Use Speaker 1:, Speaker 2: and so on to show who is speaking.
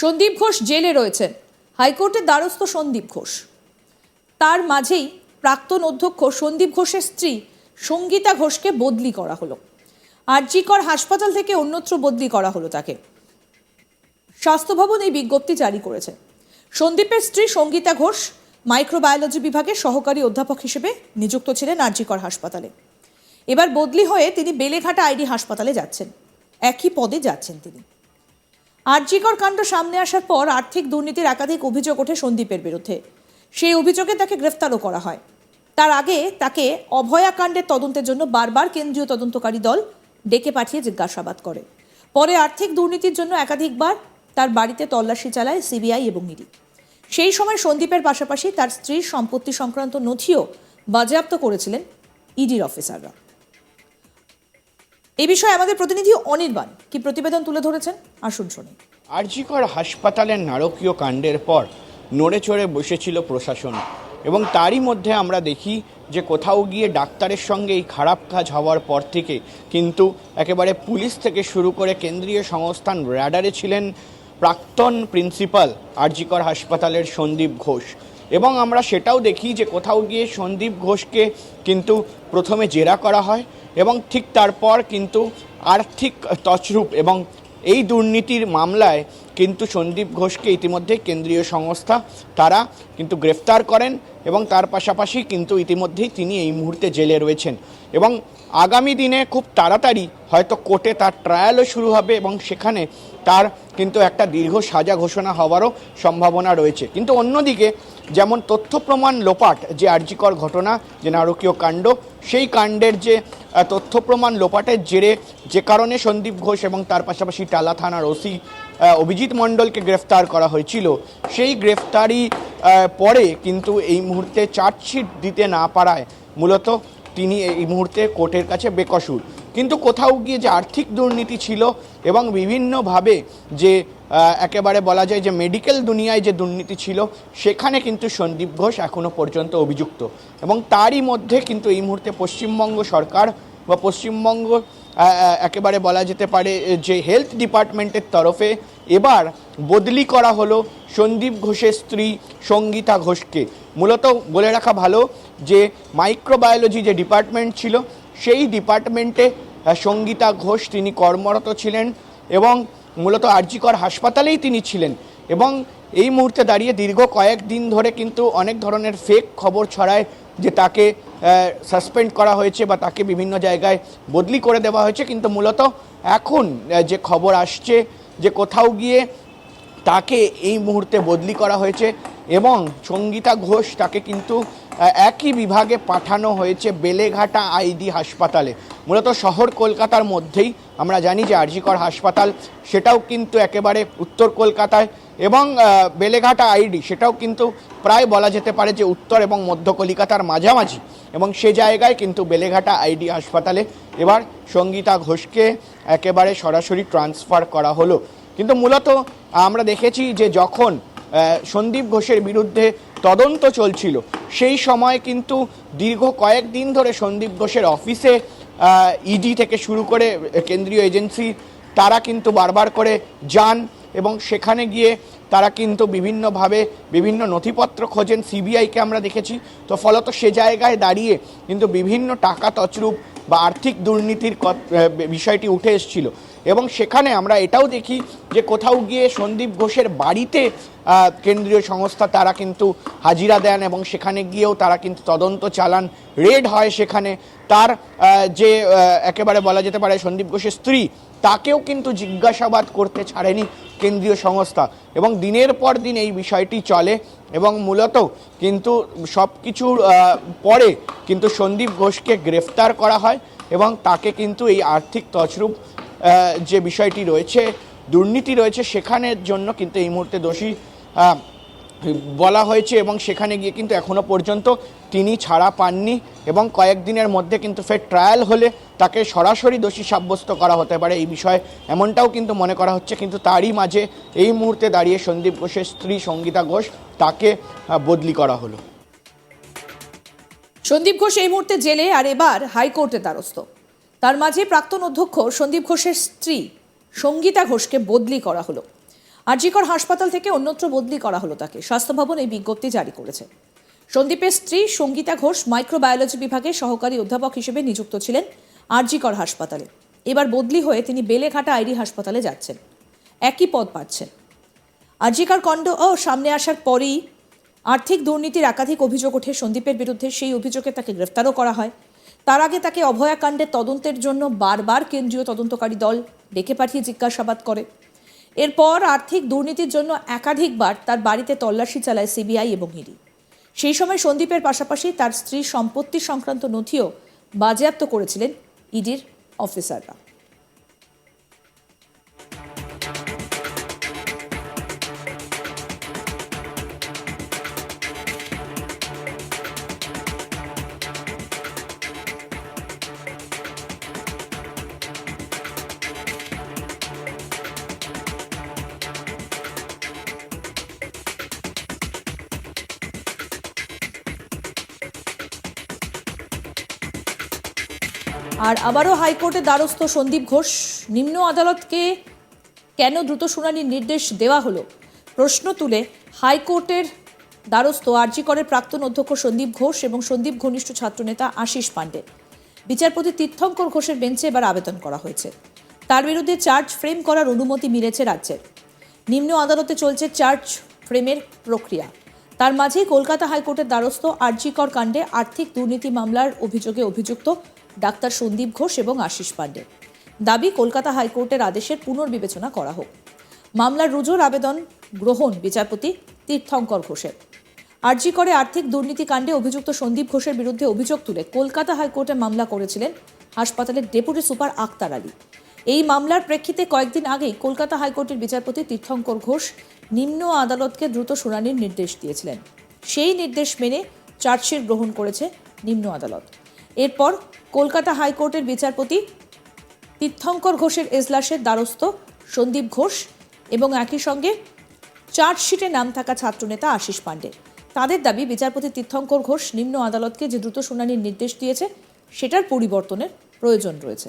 Speaker 1: সন্দীপ ঘোষ জেলে রয়েছেন। হাইকোর্টের দ্বারস্থ সন্দীপ ঘোষ। তার মাঝেই প্রাক্তন অধ্যক্ষ সন্দীপ ঘোষের স্ত্রী সঙ্গীতা ঘোষকে বদলি করা হলো। আরজিকর হাসপাতাল থেকে অন্যত্র বদলি করা হলো তাকে। স্বাস্থ্য ভবন এই বিজ্ঞপ্তি জারি করেছে। সন্দীপের স্ত্রী সঙ্গীতা ঘোষ মাইক্রোবায়োলজি বিভাগের সহকারী অধ্যাপক হিসেবে নিযুক্ত ছিলেন আরজিকর হাসপাতালে। এবার বদলি হয়ে তিনি বেলেঘাটা আইডি হাসপাতালে যাচ্ছেন। একই পদে যাচ্ছেন তিনি। আরজিকর কাণ্ড সামনে আসার পর আর্থিক দুর্নীতির একাধিক অভিযোগ ওঠে সন্দীপের বিরুদ্ধে। সেই অভিযোগে তাকে গ্রেফতারও করা হয়। তার আগে তাকে অভয়া কাণ্ডের তদন্তের জন্য বারবার কেন্দ্রীয় তদন্তকারী দল ডেকে পাঠিয়ে জিজ্ঞাসাবাদ করে। পরে আর্থিক দুর্নীতির জন্য একাধিকবার তার বাড়িতে তল্লাশি চালায় সিবিআই এবং ইডি। সেই সময় সন্দীপের পাশাপাশি তার স্ত্রীর সম্পত্তি সংক্রান্ত নথিও বাজেয়াপ্ত করেছিলেন ইডির অফিসাররা। এই বিষয়ে আমাদের প্রতিনিধি অনির্বাণ কি প্রতিবেদন তুলে ধরেছেন? আসুন শুনি।
Speaker 2: আরজিকর হাসপাতালের নারকীয় কাণ্ডের পর নড়ে চড়ে বসেছিল প্রশাসন এবং তারই মধ্যে আমরা দেখি যে কোথাও গিয়ে ডাক্তারের সঙ্গে এই খারাপ কাজ হওয়ার পর থেকে কিন্তু একেবারে পুলিশ থেকে শুরু করে কেন্দ্রীয় সংস্থান র্যাডারে ছিলেন প্রাক্তন প্রিন্সিপাল আরজিকর হাসপাতালের সন্দীপ ঘোষ। এবং আমরা সেটাও দেখি যে কোথাও গিয়ে সন্দীপ ঘোষকে কিন্তু প্রথমে জেরা করা হয় এবং ঠিক তারপর কিন্তু আর্থিক তছরূপ এবং এই দুর্নীতির মামলায় কিন্তু সন্দীপ ঘোষকে ইতিমধ্যে কেন্দ্রীয় সংস্থা তারা কিন্তু গ্রেফতার করেন এবং তার পাশাপাশি কিন্তু ইতিমধ্যেই তিনি এই মুহূর্তে জেলে রয়েছেন। এবং আগামী দিনে খুব তাড়াতাড়ি হয়তো কোর্টে তার ট্রায়ালও শুরু হবে এবং সেখানে তার কিন্তু একটা দীর্ঘ সাজা ঘোষণা হওয়ারও সম্ভাবনা রয়েছে। কিন্তু অন্যদিকে, যেমন তথ্য প্রমাণ লোপাট যে আর্যিকর ঘটনা, যে নারকীয় কাণ্ড, সেই কাণ্ডের যে তথ্য প্রমাণ লোপাটের জেরে যে কারণে সন্দীপ ঘোষ এবং তার পাশাপাশি টালা থানার ওসি অভিজিৎ মণ্ডলকে গ্রেফতার করা হয়েছিল। সেই গ্রেফতারি পরে কিন্তু এই মুহূর্তে চার্জশিট দিতে না পারায় মূলত তিনি এই মুহূর্তে কোর্টের কাছে বেকসুর। কিন্তু কোথাও গিয়ে যে আর্থিক দুর্নীতি ছিল এবং বিভিন্নভাবে যে একেবারে বলা যায় যে মেডিকেল দুনিয়ায় যে দুর্নীতি ছিল, সেখানে কিন্তু সন্দীপ ঘোষ এখনও পর্যন্ত অভিযুক্ত। এবং তারই মধ্যে কিন্তু এই মুহূর্তে পশ্চিমবঙ্গ সরকার বা পশ্চিমবঙ্গ একেবারে বলা যেতে পারে যে হেলথ ডিপার্টমেন্টের তরফে এবার বদলি করা হলো সন্দীপ ঘোষের স্ত্রী সঙ্গীতা ঘোষকে। মূলত বলে রাখা ভালো যে মাইক্রোবায়োলজি যে ডিপার্টমেন্ট ছিল, সেই ডিপার্টমেন্টে সঙ্গীতা ঘোষ তিনি কর্মরত ছিলেন এবং মূলত আরজিকর হাসপাতালেই তিনি ছিলেন এবং এই মুহূর্তে দাঁড়িয়ে দীর্ঘ কয়েকদিন ধরে কিন্তু অনেক ধরনের ফেক খবর ছড়ায় যে তাকে সাসপেন্ড করা হয়েছে বা তাকে বিভিন্ন জায়গায় বদলি করে দেওয়া হয়েছে। কিন্তু মূলত এখন যে খবর আসছে যে কোথাও গিয়ে তাকে এই মুহূর্তে বদলি করা হয়েছে এবং সঙ্গীতা ঘোষ তাকে কিন্তু একই বিভাগে পাঠানো হয়েছে বেলেঘাটা আইডি হাসপাতালে। মূলত শহর কলকাতার মধ্যেই আমরা জানি যে আরজিকর হাসপাতাল, সেটাও কিন্তু একেবারে উত্তর কলকাতায় এবং বেলেঘাটা আইডি, সেটাও কিন্তু প্রায় বলা যেতে পারে যে উত্তর এবং মধ্য কলিকাতার মাঝামাঝি। এবং সে জায়গায় কিন্তু বেলেঘাটা আইডি হাসপাতালে এবার সঙ্গীতা ঘোষকে একেবারে সরাসরি ট্রান্সফার করা হলো। কিন্তু মূলত আমরা দেখেছি যে যখন সন্দীপ ঘোষের বিরুদ্ধে তদন্ত চলছিল, সেই সময় কিন্তু দীর্ঘ কয়েকদিন ধরে সন্দীপ ঘোষের অফিসে ইডি থেকে শুরু করে কেন্দ্রীয় এজেন্সি, তারা কিন্তু বারবার করে যান এবং সেখানে গিয়ে তারা কিন্তু বিভিন্নভাবে বিভিন্ন নথিপত্র খোঁজেন, সিবিআইকে আমরা দেখেছি। তো ফলত সে জায়গায় দাঁড়িয়ে কিন্তু বিভিন্ন টাকা তছরূপ বা আর্থিক দুর্নীতির বিষয়টি উঠে এসেছিল। এবং সেখানে আমরা এটাও দেখি যে কোথাও গিয়ে সন্দীপ ঘোষের বাড়িতে কেন্দ্রীয় সংস্থা তারা কিন্তু হাজিরা দেন এবং সেখানে গিয়েও তারা কিন্তু তদন্ত চালান। রেড হয় সেখানে। তার যে একেবারে বলা যেতে পারে সন্দীপ ঘোষের স্ত্রী তাকেও কিন্তু জিজ্ঞাসাবাদ করতে ছাড়েনি কেন্দ্রীয় সংস্থা। এবং দিনের পর দিন এই বিষয়টি চলে এবং মূলত কিন্তু সব কিছুর পরে কিন্তু সন্দীপ ঘোষকে গ্রেফতার করা হয় এবং তাকে কিন্তু এই আর্থিক তছরূপ যে বিষয়টি রয়েছে, দুর্নীতি রয়েছে, সেখানের জন্য কিন্তু এই মুহূর্তে দোষী বলা হয়েছে এবং সেখানে গিয়ে কিন্তু এখনও পর্যন্ত তিনি ছাড়া পাননি এবং কয়েকদিনের মধ্যে কিন্তু ফের ট্রায়াল হলে তাকে সরাসরি দোষী সাব্যস্ত করা হতে পারে এই বিষয়ে। এমনটাও কিন্তু মনে করা হচ্ছে, কিন্তু তারই মাঝে এই মুহূর্তে দাঁড়িয়ে সন্দীপ ঘোষের স্ত্রী সঙ্গীতা ঘোষ তাকে বদলি করা হলো।
Speaker 1: সন্দীপ ঘোষ এই মুহূর্তে জেলে আর এবার হাইকোর্টের দ্বারস্থ। তার মাঝে প্রাক্তন অধ্যক্ষ সন্দীপ ঘোষের স্ত্রী সঙ্গীতা ঘোষকে বদলি করা হলো। আরজিকর হাসপাতাল থেকে অন্যত্র বদলি করা হলো তাকে। স্বাস্থ্য ভবন এই বিজ্ঞপ্তি জারি করেছে। সন্দীপের স্ত্রী সঙ্গীতা ঘোষ মাইক্রোবায়োলজি বিভাগে সহকারী অধ্যাপক হিসেবে নিযুক্ত ছিলেন আরজিকর হাসপাতালে। এবার বদলি হয়ে তিনি বেলেঘাটা আইডি হাসপাতালে যাচ্ছেন। একই পদ পাচ্ছেন। আরজিকর কণ্ড ও সামনে আসার পরেই আর্থিক দুর্নীতির একাধিক অভিযোগ ওঠে সন্দীপের বিরুদ্ধে। সেই অভিযোগে তাকে গ্রেফতারও করা হয়। তার আগে তাকে অভয়াকাণ্ডের তদন্তের জন্য বারবার কেন্দ্রীয় তদন্তকারী দল ডেকে পাঠিয়ে জিজ্ঞাসাবাদ করে। এরপর আর্থিক দুর্নীতির জন্য একাধিকবার তার বাড়িতে তল্লাশি চালায় সিবিআই এবং ইডি। সেই সময় সন্দীপের পাশাপাশি তার স্ত্রীর সম্পত্তি সংক্রান্ত নথিও বাজেয়াপ্ত করেছিলেন ইডির অফিসাররা। আর আবারও হাইকোর্টের দ্বারস্থ সন্দীপ ঘোষ, নিম্ন আদালতকে কেন দ্রুত শুনানির নির্দেশ দেওয়া হলো? প্রশ্ন তুলে হাইকোর্টের দ্বারস্থ আরজিকরের প্রাক্তন অধ্যক্ষ সন্দীপ ঘোষ এবং সন্দীপ ঘনিষ্ঠ ছাত্রনেতা আশিস পাণ্ডে। বিচারপতি তীর্থঙ্কর ঘোষের বেঞ্চে এবার আবেদন করা হয়েছে। তার বিরুদ্ধে চার্জ ফ্রেম করার অনুমতি মিলেছে রাজ্যের। নিম্ন আদালতে চলছে চার্জ ফ্রেমের প্রক্রিয়া। তার মাঝেই কলকাতা হাইকোর্টের দ্বারস্থ আরজিকর কাণ্ডে আর্থিক দুর্নীতি মামলার অভিযোগে অভিযুক্ত ডাক্তার সন্দীপ ঘোষ এবং আশিস পাণ্ডে দাবি, কলকাতা হাইকোর্টের আদেশের পুনর্বিবেচনা করা হোক। মামলার রুজুর আবেদন গ্রহণ বিচারপতি তীর্থঙ্কর ঘোষের। আরজি করে আর্থিক দুর্নীতি কাণ্ডে অভিযুক্ত সন্দীপ ঘোষের বিরুদ্ধে অভিযোগ তুলে কলকাতা হাইকোর্টে মামলা করেছিলেন হাসপাতালের ডেপুটি সুপার আক্তার আলী। এই মামলার প্রেক্ষিতে কয়েকদিন আগেই কলকাতা হাইকোর্টের বিচারপতি তীর্থঙ্কর ঘোষ নিম্ন আদালতকে দ্রুত শুনানির নির্দেশ দিয়েছিলেন। সেই নির্দেশ মেনে চার্জশিট গ্রহণ করেছে নিম্ন আদালত। এরপর কলকাতা হাইকোর্টের বিচারপতি তীর্থঙ্কর ঘোষের এজলাসের দ্বারস্থ সন্দীপ ঘোষ এবং একই সঙ্গে চার্জশিটে নাম থাকা ছাত্রনেতা আশিস পাণ্ডে। তাদের দাবি, বিচারপতি তীর্থঙ্কর ঘোষ নিম্ন আদালতকে যে দ্রুত শুনানির নির্দেশ দিয়েছে, সেটার পরিবর্তনের প্রয়োজন রয়েছে।